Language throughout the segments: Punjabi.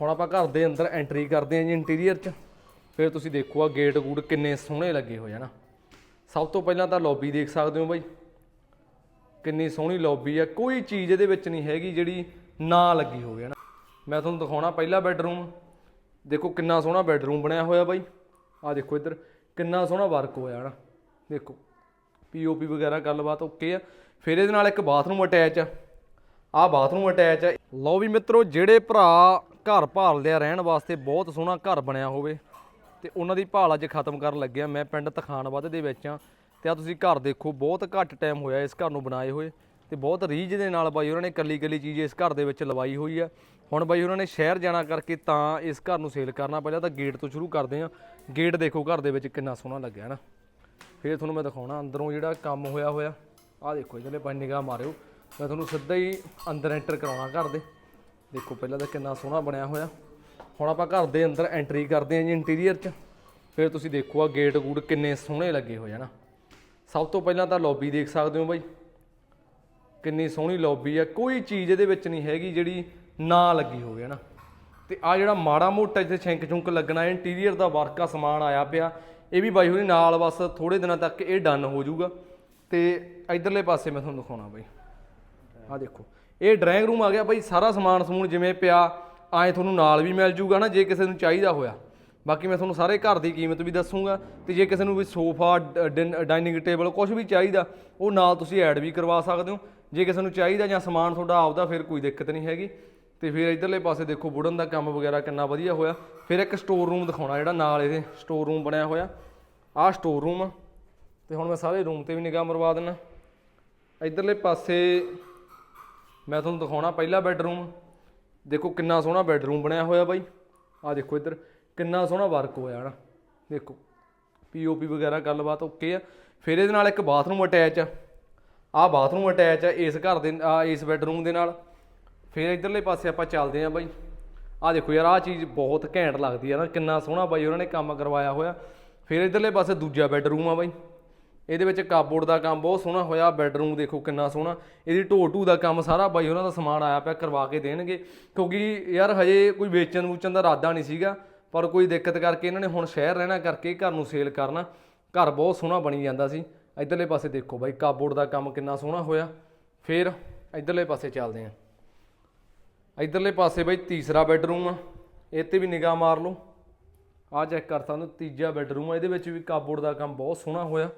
ਹੁਣ ਆਪਾਂ ਘਰ ਦੇ ਅੰਦਰ ਐਂਟਰੀ ਕਰਦੇ ਹਾਂ ਜੀ ਇੰਟੀਰੀਅਰ 'ਚ, ਫਿਰ ਤੁਸੀਂ ਦੇਖੋ ਆ ਗੇਟ ਗੂਟ ਕਿੰਨੇ ਸੋਹਣੇ ਲੱਗੇ ਹੋਏ ਆ ਨਾ। ਸਭ ਤੋਂ ਪਹਿਲਾਂ ਤਾਂ ਲੌਬੀ ਦੇਖ ਸਕਦੇ ਹੋ ਬਾਈ। ਕਿੰਨੀ ਸੋਹਣੀ ਲੌਬੀ ਆ, ਕੋਈ ਚੀਜ਼ ਇਹਦੇ ਵਿੱਚ ਨਹੀਂ ਹੈਗੀ ਜਿਹੜੀ ਨਾ ਲੱਗੀ ਹੋਵੇ ਨਾ ਮੈਂ ਤੁਹਾਨੂੰ ਦਿਖਾਉਣਾ ਪਹਿਲਾ ਬੈੱਡਰੂਮ ਦੇਖੋ ਕਿੰਨਾ ਸੋਹਣਾ ਬੈੱਡਰੂਮ ਬਣਿਆ ਹੋਇਆ ਬਾਈ। ਆ ਦੇਖੋ ਇੱਧਰ, ਕਿੰਨਾ ਸੋਹਣਾ ਵਰਕ ਹੋਇਆ ਨਾ ਦੇਖੋ ਪੀਓਪੀ ਵਗੈਰਾ ਗੱਲਬਾਤ ਓਕੇ ਆ। ਫਿਰ ਇਹਦੇ ਨਾਲ ਇੱਕ ਬਾਥਰੂਮ ਅਟੈਚ ਆ। ਆਹ ਬਾਥਰੂਮ ਅਟੈਚ ਆ। ਲਓ ਵੀ ਮਿੱਤਰੋ, ਜਿਹੜੇ ਭਰਾ ਘਰ ਭਾਲਦੇ ਆ ਰਹਿਣ ਵਾਸਤੇ ਬਹੁਤ ਸੋਹਣਾ ਘਰ ਬਣਿਆ ਹੋਵੇ। ਤੇ ਉਹਨਾਂ ਦੀ ਭਾਲ ਅੱਜ ਖਤਮ ਕਰਨ ਲੱਗਿਆ ਮੈਂ ਪਿੰਡ ਤਖਾਨਵੱਧ ਦੇ ਵਿੱਚ ਆ ਤੇ ਆ ਤੁਸੀਂ ਘਰ ਦੇਖੋ, ਬਹੁਤ ਘੱਟ ਟਾਈਮ ਹੋਇਆ ਇਸ ਘਰ ਨੂੰ ਬਣਾਏ ਹੋਏ। ਤੇ ਬਹੁਤ ਰੀਝ ਦੇ ਨਾਲ ਬਾਈ ਉਹਨਾਂ ਨੇ ਕੱਲੀ ਕੱਲੀ ਚੀਜ਼ ਇਸ ਘਰ ਦੇ ਵਿੱਚ ਲਵਾਈ ਹੋਈ ਆ। ਹੁਣ ਬਾਈ ਉਹਨਾਂ ਨੇ ਸ਼ਹਿਰ ਜਾਣਾ ਕਰਕੇ ਤਾਂ ਇਸ ਘਰ ਨੂੰ ਸੇਲ ਕਰਨਾ ਪਹਿਲਾਂ ਤਾਂ ਗੇਟ ਤੋਂ ਸ਼ੁਰੂ ਕਰਦੇ ਆ ਗੇਟ ਦੇਖੋ ਘਰ ਦੇ ਵਿੱਚ ਕਿੰਨਾ ਸੋਹਣਾ ਲੱਗਿਆ ਨਾ। ਫਿਰ ਤੁਹਾਨੂੰ ਮੈਂ ਦਿਖਾਉਣਾ, ਅੰਦਰੋਂ ਜਿਹੜਾ ਕੰਮ ਹੋਇਆ ਹੋਇਆ, ਆਹ ਦੇਖੋ ਇਹਦੇ ਪੰਜ ਨਿਗਾਹ ਮਾਰਿਓ। ਮੈਂ ਤੁਹਾਨੂੰ ਸਿੱਧਾ ਹੀ ਅੰਦਰ ਐਂਟਰ ਕਰਾਉਣਾ ਘਰ ਦੇ। ਦੇਖੋ ਪਹਿਲਾਂ ਤਾਂ ਕਿੰਨਾ ਸੋਹਣਾ ਬਣਿਆ ਹੋਇਆ। ਹੁਣ ਆਪਾਂ ਘਰ ਦੇ ਅੰਦਰ ਐਂਟਰੀ ਕਰਦੇ ਹਾਂ ਜੀ ਇੰਟੀਰੀਅਰ 'ਚ। ਫਿਰ ਤੁਸੀਂ ਦੇਖੋ ਆ ਗੇਟ ਗੂਟ ਕਿੰਨੇ ਸੋਹਣੇ ਲੱਗੇ ਹੋਏ ਆ ਨਾ। ਸਭ ਤੋਂ ਪਹਿਲਾਂ ਤਾਂ ਲੌਬੀ ਦੇਖ ਸਕਦੇ ਹੋ ਬਾਈ। ਕਿੰਨੀ ਸੋਹਣੀ ਲੌਬੀ ਆ। ਕੋਈ ਚੀਜ਼ ਇਹਦੇ ਵਿੱਚ ਨਹੀਂ ਹੈਗੀ ਜਿਹੜੀ ਨਾ ਲੱਗੀ ਹੋਵੇ ਨਾ। ਤੇ ਆ ਜਿਹੜਾ ਮਾੜਾ ਮੋਟਾ ਜਿੱਥੇ ਛਿੰਕ ਛੁੰਕ ਲੱਗਣਾ ਇੰਟੀਰੀਅਰ ਦਾ ਵਰਕ ਆ, ਸਮਾਨ ਆਇਆ ਪਿਆ। ਇਹ ਵੀ ਬਾਈ ਹੋਰੀ ਨਾਲ ਬਸ ਥੋੜੇ ਦਿਨਾਂ ਤੱਕ ਇਹ ਡਨ ਹੋ ਜਾਊਗਾ। ਤੇ ਇਧਰਲੇ ਪਾਸੇ ਮੈਂ ਤੁਹਾਨੂੰ ਦਿਖਾਉਣਾ ਬਾਈ। ਆ ਦੇਖੋ। ਇਹ ਡਰਾਇੰਗ ਰੂਮ ਆ ਗਿਆ ਬਾਈ, ਸਾਰਾ ਸਮਾਨ ਸਮੂਨ ਜਿਵੇਂ ਪਿਆ ਐਂ ਤੁਹਾਨੂੰ ਨਾਲ ਵੀ ਮਿਲ ਜੂਗਾ ਨਾ, ਜੇ ਕਿਸੇ ਨੂੰ ਚਾਹੀਦਾ ਹੋਇਆ। ਬਾਕੀ ਮੈਂ ਤੁਹਾਨੂੰ ਸਾਰੇ ਘਰ ਦੀ ਕੀਮਤ ਵੀ ਦੱਸੂਗਾ, ਤੇ ਜੇ ਕਿਸੇ ਨੂੰ ਵੀ ਸੋਫਾ ਡਾਈਨਿੰਗ ਟੇਬਲ ਕੁਝ ਵੀ ਚਾਹੀਦਾ, ਉਹ ਨਾਲ ਤੁਸੀਂ ਐਡ ਵੀ ਕਰਵਾ ਸਕਦੇ ਹੋ। ਜੇ ਕਿਸੇ ਨੂੰ ਚਾਹੀਦਾ ਜਾਂ ਸਮਾਨ ਤੁਹਾਡਾ ਆਪਦਾ, ਫਿਰ ਕੋਈ ਦਿੱਕਤ ਨਹੀਂ ਹੈਗੀ। ਤੇ ਫਿਰ ਇਧਰਲੇ ਪਾਸੇ ਦੇਖੋ ਵੁਡਨ ਦਾ ਕੰਮ ਵਗੈਰਾ ਕਿੰਨਾ ਵਧੀਆ ਹੋਇਆ। ਫਿਰ ਇੱਕ ਸਟੋਰ ਰੂਮ ਦਿਖਾਉਣਾ, ਜਿਹੜਾ ਨਾਲ ਇਹਦੇ ਸਟੋਰ ਰੂਮ ਬਣਿਆ ਹੋਇਆ। ਆਹ ਸਟੋਰ ਰੂਮ ਆ। ਤੇ ਹੁਣ ਮੈਂ ਸਾਰੇ ਰੂਮ ਤੇ ਵੀ ਨਿਗਾਹ ਮਰਵਾ ਦਿੰਨਾ। ਇਧਰਲੇ ਪਾਸੇ ਮੈਂ ਤੁਹਾਨੂੰ ਦਿਖਾਉਣਾ ਪਹਿਲਾ ਬੈੱਡਰੂਮ ਦੇਖੋ ਕਿੰਨਾ ਸੋਹਣਾ ਬੈੱਡਰੂਮ ਬਣਿਆ ਹੋਇਆ ਬਾਈ। ਆ ਦੇਖੋ ਇੱਧਰ, ਕਿੰਨਾ ਸੋਹਣਾ ਵਰਕ ਹੋਇਆ ਨਾ ਦੇਖੋ ਪੀਓਪੀ ਵਗੈਰਾ ਗੱਲਬਾਤ ਓਕੇ ਆ। ਫਿਰ ਇਹਦੇ ਨਾਲ ਇੱਕ ਬਾਥਰੂਮ ਅਟੈਚ ਆ। ਆਹ ਬਾਥਰੂਮ ਅਟੈਚ ਆ ਇਸ ਘਰ ਦੇ ਆ ਇਸ ਬੈੱਡਰੂਮ ਦੇ ਨਾਲ। ਫਿਰ ਇਧਰਲੇ ਪਾਸੇ ਆਪਾਂ ਚੱਲਦੇ ਆਂ ਬਾਈ। ਆਹ ਦੇਖੋ ਯਾਰ, ਆਹ ਚੀਜ਼ ਬਹੁਤ ਘੈਂਟ ਲੱਗਦੀ ਆ ਨਾ। ਕਿੰਨਾ ਸੋਹਣਾ ਬਾਈ ਉਹਨਾਂ ਨੇ ਕੰਮ ਕਰਵਾਇਆ ਹੋਇਆ। ਫਿਰ ਇਧਰਲੇ ਪਾਸੇ ਦੂਜਾ ਬੈੱਡਰੂਮ ਆ ਬਾਈ। ਇਹਦੇ ਵਿੱਚ ਕਾਬੋਰਡ ਦਾ ਕੰਮ ਬਹੁਤ ਸੋਹਣਾ ਹੋਇਆ ਬੈਡਰੂਮ ਦੇਖੋ ਕਿੰਨਾ ਸੋਹਣਾ। ਇਹਦੀ ਢੋ ਢੂ ਦਾ ਕੰਮ ਸਾਰਾ ਬਾਈ ਉਹਨਾਂ ਦਾ ਸਮਾਨ ਆਇਆ ਪਿਆ, ਕਰਵਾ ਕੇ ਦੇਣਗੇ। ਕਿਉਂਕਿ ਯਾਰ ਹਜੇ ਕੋਈ ਵੇਚਣ ਵੂਚਣ ਦਾ ਇਰਾਦਾ ਨਹੀਂ ਸੀਗਾ, ਪਰ ਕੋਈ ਦਿੱਕਤ ਕਰਕੇ ਇਹਨਾਂ ਨੇ ਹੁਣ ਸ਼ਹਿਰ ਰਹਿਣਾ ਕਰਕੇ ਘਰ ਨੂੰ ਸੇਲ ਕਰਨਾ, ਘਰ ਬਹੁਤ ਸੋਹਣਾ ਬਣੀ ਜਾਂਦਾ ਸੀ। ਇਧਰਲੇ ਪਾਸੇ ਦੇਖੋ ਬਾਈ ਕਾਬੋਰਡ ਦਾ ਕੰਮ ਕਿੰਨਾ ਸੋਹਣਾ ਹੋਇਆ। ਫਿਰ ਇਧਰਲੇ ਪਾਸੇ ਚੱਲਦੇ ਆਂ ਇਧਰਲੇ ਪਾਸੇ ਬਾਈ ਤੀਸਰਾ ਬੈਡਰੂਮ ਆ ਇਹ ਤੇ ਵੀ ਨਿਗਾਹ ਮਾਰ ਲਓ। ਆ ਚੈੱਕ ਕਰ ਸਕਦੇ ਹੋ ਤੀਜਾ ਬੈੱਡਰੂਮ ਆ, ਇਹਦੇ ਵਿੱਚ ਵੀ ਕਾਬੋਰਡ ਦਾ ਕੰਮ ਬਹੁਤ ਸੋਹਣਾ ਹੋਇਆ।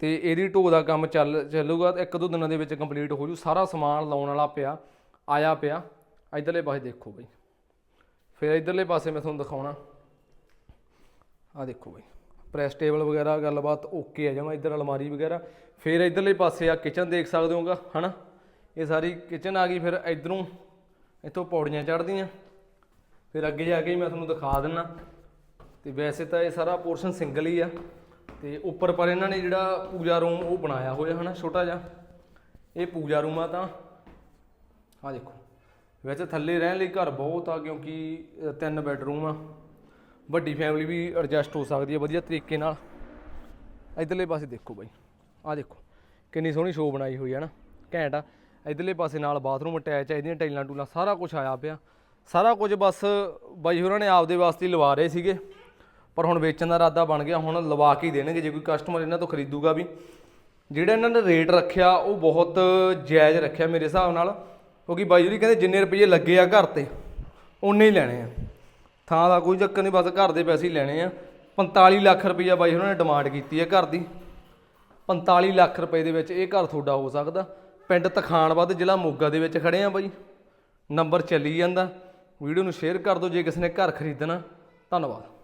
ਤੇ ਇਹਦੀ ਢੋ ਦਾ ਕੰਮ ਚੱਲ ਚੱਲੂਗਾ ਇੱਕ ਦੋ ਦਿਨਾਂ ਦੇ ਵਿੱਚ ਕੰਪਲੀਟ ਹੋ ਜੂ ਸਾਰਾ ਸਮਾਨ ਲਾਉਣ ਵਾਲਾ ਪਿਆ, ਆਇਆ ਪਿਆ। ਇਧਰਲੇ ਪਾਸੇ ਦੇਖੋ ਬਈ। ਫਿਰ ਇਧਰਲੇ ਪਾਸੇ ਮੈਂ ਤੁਹਾਨੂੰ ਦਿਖਾਉਣਾ। ਆ ਦੇਖੋ ਬਈ। ਪ੍ਰੈਸ ਟੇਬਲ ਵਗੈਰਾ, ਗੱਲਬਾਤ ਓਕੇ ਆ, ਜਮਾ ਇਧਰ ਅਲਮਾਰੀ ਵਗੈਰਾ। ਫਿਰ ਇਧਰਲੇ ਪਾਸੇ ਆ ਕਿਚਨ ਦੇਖ ਸਕਦੇ ਹੋਗਾ ਹਨਾ? ਇਹ ਸਾਰੀ ਕਿਚਨ ਆ ਗਈ, ਫਿਰ ਇਧਰੋਂ ਇੱਥੋਂ ਪੌੜੀਆਂ ਚੜ੍ਹਦੀਆਂ। ਫਿਰ ਅੱਗੇ ਜਾ ਕੇ ਹੀ ਮੈਂ ਤੁਹਾਨੂੰ ਦਿਖਾ ਦਿੰਨਾ। ਤੇ ਵੈਸੇ ਤਾਂ ਇਹ ਸਾਰਾ ਪੋਰਸ਼ਨ ਸਿੰਗਲ ਹੀ ਆ। ਤੇ ਉੱਪਰ ਪਰ ਇਹਨਾਂ ਨੇ ਜਿਹੜਾ ਪੂਜਾ ਰੂਮ ਉਹ ਬਣਾਇਆ ਹੋਇਆ ਹਨਾ, ਛੋਟਾ ਜਿਹਾ। ਇਹ ਪੂਜਾ ਰੂਮ ਆ ਤਾਂ ਆ ਦੇਖੋ, ਵੈਸੇ ਥੱਲੇ ਰਹਿਣ ਲਈ ਘਰ ਬਹੁਤ ਆ ਕਿਉਂਕਿ ਤਿੰਨ ਬੈੱਡਰੂਮ ਆ। ਵੱਡੀ ਫੈਮਿਲੀ ਵੀ ਐਡਜਸਟ ਹੋ ਸਕਦੀ ਹੈ ਵਧੀਆ ਤਰੀਕੇ ਨਾਲ। ਇਧਰਲੇ ਪਾਸੇ ਦੇਖੋ ਬਾਈ ਆ ਦੇਖੋ, ਕਿੰਨੀ ਸੋਹਣੀ ਸ਼ੋਅ ਬਣਾਈ ਹੋਈ ਹੈ ਨਾ, ਘੈਂਟ ਆ। ਇਧਰਲੇ ਪਾਸੇ ਨਾਲ ਬਾਥਰੂਮ ਅਟੈਚ ਆ, ਇਹਦੀਆਂ ਟਾਈਲਾਂ ਟੂਲਾਂ, ਸਾਰਾ ਕੁਝ ਆਇਆ ਪਿਆ। ਸਾਰਾ ਕੁਝ ਬਸ ਬਾਈ ਹੋਰਾਂ ਨੇ ਆਪਦੇ ਵਾਸਤੇ ਲਵਾ ਰਹੇ ਸੀਗੇ। ਪਰ ਹੁਣ ਵੇਚਣ ਦਾ ਇਰਾਦਾ ਬਣ ਗਿਆ, ਹੁਣ ਲਵਾ ਕੇ ਹੀ ਦੇਣਗੇ, ਜੇ ਕੋਈ ਕਸਟਮਰ ਇਹਨਾਂ ਤੋਂ ਖਰੀਦੂਗਾ ਵੀ। ਜਿਹੜਾ ਇਹਨਾਂ ਨੇ ਰੇਟ ਰੱਖਿਆ, ਉਹ ਬਹੁਤ ਜਾਇਜ਼ ਰੱਖਿਆ ਮੇਰੇ ਹਿਸਾਬ ਨਾਲ, ਕਿਉਂਕਿ ਬਾਈ ਜੀ ਕਹਿੰਦੇ ਜਿੰਨੇ ਰੁਪਏ ਲੱਗੇ ਆ ਘਰ ਤੇ ਉਨੇ ਹੀ ਲੈਣੇ ਆ। ਥਾਂ ਦਾ ਕੋਈ ਚੱਕਰ ਨਹੀਂ, ਬਸ ਘਰ ਦੇ ਪੈਸੇ ਹੀ ਲੈਣੇ ਆ। 45 ਲੱਖ ਰੁਪਈਆ ਬਾਈ ਉਹਨਾਂ ਨੇ ਡਿਮਾਂਡ ਕੀਤੀ ਹੈ ਘਰ ਦੀ। 45 ਲੱਖ ਰੁਪਏ ਦੇ ਵਿੱਚ ਇਹ ਘਰ ਤੁਹਾਡਾ ਹੋ ਸਕਦਾ। ਪਿੰਡ ਤਖਾਨਵੱਧ ਜ਼ਿਲ੍ਹਾ ਮੋਗਾ ਦੇ ਵਿੱਚ ਖੜੇ ਆ ਬਾਈ। ਨੰਬਰ ਚੱਲੀ ਜਾਂਦਾ। ਵੀਡੀਓ ਨੂੰ ਸ਼ੇਅਰ ਕਰ ਦਿਓ, ਜੇ ਕਿਸੇ ਨੇ ਘਰ ਖਰੀਦਣਾ। ਧੰਨਵਾਦ।